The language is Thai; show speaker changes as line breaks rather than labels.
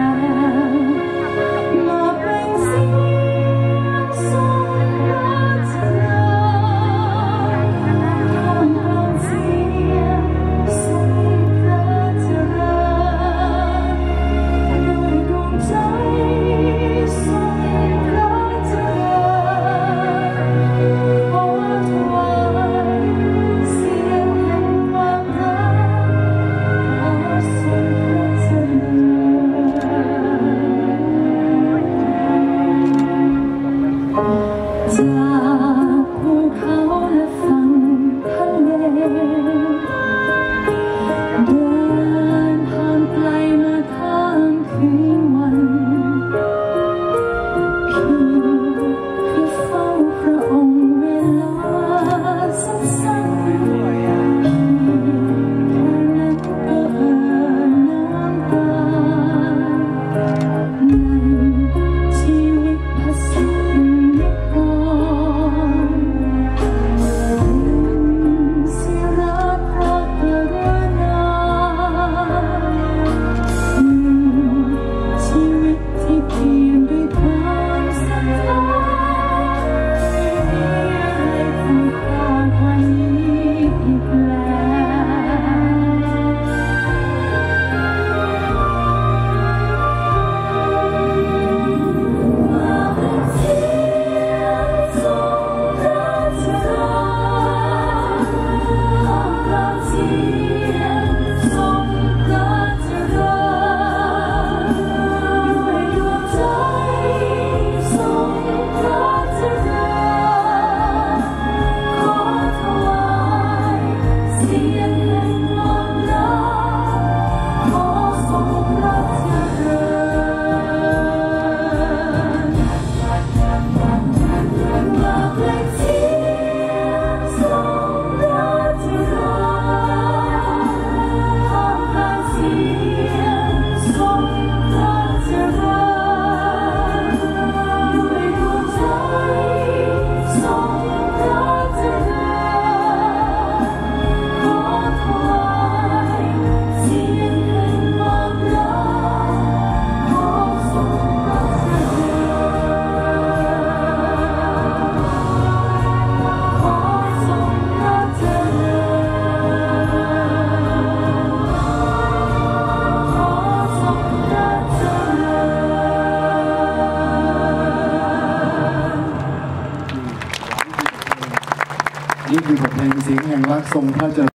love. นี่คือผลงานเพลงรักทรงพระเจริ